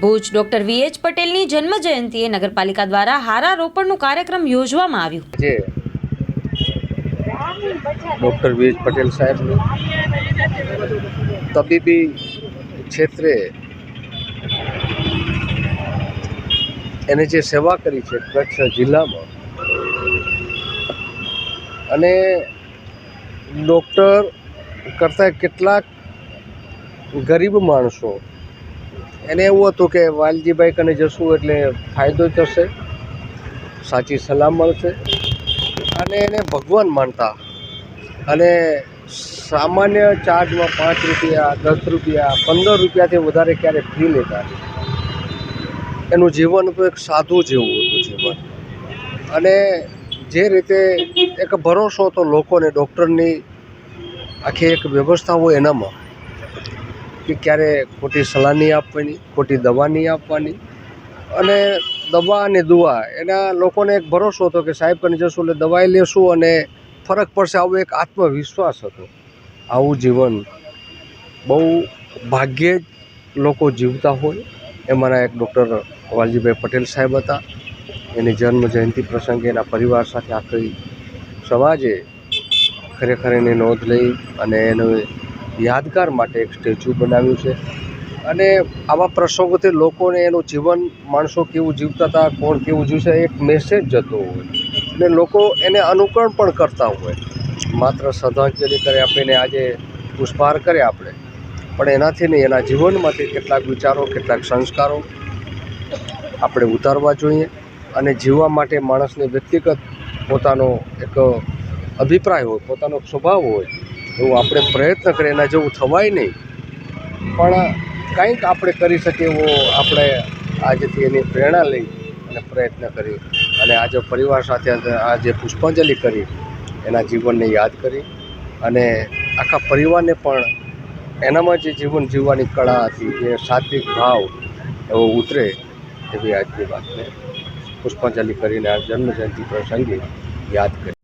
Bhuj doctor VH પટેલની જન્મ જયંતિએ નગરપાલિકા દ્વારા હારારોપણનું કાર્યક્રમ યોજવામાં આવ્યું. જે ડૉક્ટર એચ પટેલ સાહેબની તબીબી ક્ષેત્રે એને જે સેવા કરી છે કચ્છ જિલ્લામાં અને ડૉક્ટર કરતાં કેટલાક ગરીબ માણસો એને એવું હતું કે વાલજીભાઈ કને જશું એટલે ફાયદો થશે, સાચી સલાહ મળશે. અને એને ભગવાન માનતા. અને સામાન્ય ચાર્જમાં પાંચ રૂપિયા, દસ રૂપિયા, પંદર રૂપિયાથી વધારે ક્યારે ફી લેતા એનું જીવન તો એક સાધુ જેવું હતું જીવન. અને જે રીતે એક ભરોસો હતો લોકોને, ડૉક્ટરની આખી એક વ્યવસ્થા હોય એનામાં. કે ક્યારે ખોટી સલાહ નહીં આપવાની, ખોટી દવા નહીં આપવાની. અને દવા અને દુઆ, એના લોકોને એક ભરોસો હતો કે સાહેબ કરીને જશું એટલે દવાઈ લેશું અને ફરક પડશે આવો એક આત્મવિશ્વાસ હતો. આવું જીવન બહુ ભાગ્યે જ લોકો જીવતા હોય. એમાંના એક ડૉક્ટર વાલજીભાઈ પટેલ સાહેબ હતા. એની જન્મ જયંતિ પ્રસંગે એના પરિવાર સાથે આખી સમાજે ખરેખર એની નોંધ લઈ અને એનું યાદગાર માટે એક સ્ટેચ્યુ બનાવ્યું છે. અને આવા પ્રસંગોથી લોકોને એનું જીવન, માણસો કેવું જીવતા હતા, કોણ કેવું જીવશે એક મેસેજ જતો હોય. અને લોકો એને અનુકરણ પણ કરતા હોય. માત્ર શ્રદ્ધાંજલિ કરે, આપીને આજે પુષ્પહાર કરે આપણે. પણ એનાથી નહીં, એના જીવનમાંથી કેટલાક વિચારો, કેટલાક સંસ્કારો આપણે ઉતારવા જોઈએ અને જીવવા માટે માણસને વ્યક્તિગત પોતાનો એક અભિપ્રાય હોય, પોતાનો સ્વભાવ હોય એવું આપણે પ્રયત્ન કરીએ, એના જેવું થવાય નહીં. પણ કંઈક આપણે કરી શકીએ એવો આપણે આજથી એની પ્રેરણા લઈ અને પ્રયત્ન કરી અને આજે પરિવાર સાથે આજે પુષ્પાંજલિ કરી, એના જીવનને યાદ કરી અને આખા પરિવારને પણ એનામાં જે જીવન જીવવાની કળા હતી, જે સાત્વિક ભાવ એવો ઉતરે એવી આજની વાતને પુષ્પાંજલિ કરીને આ જન્મજયંતિ પ્રસંગે યાદ કરી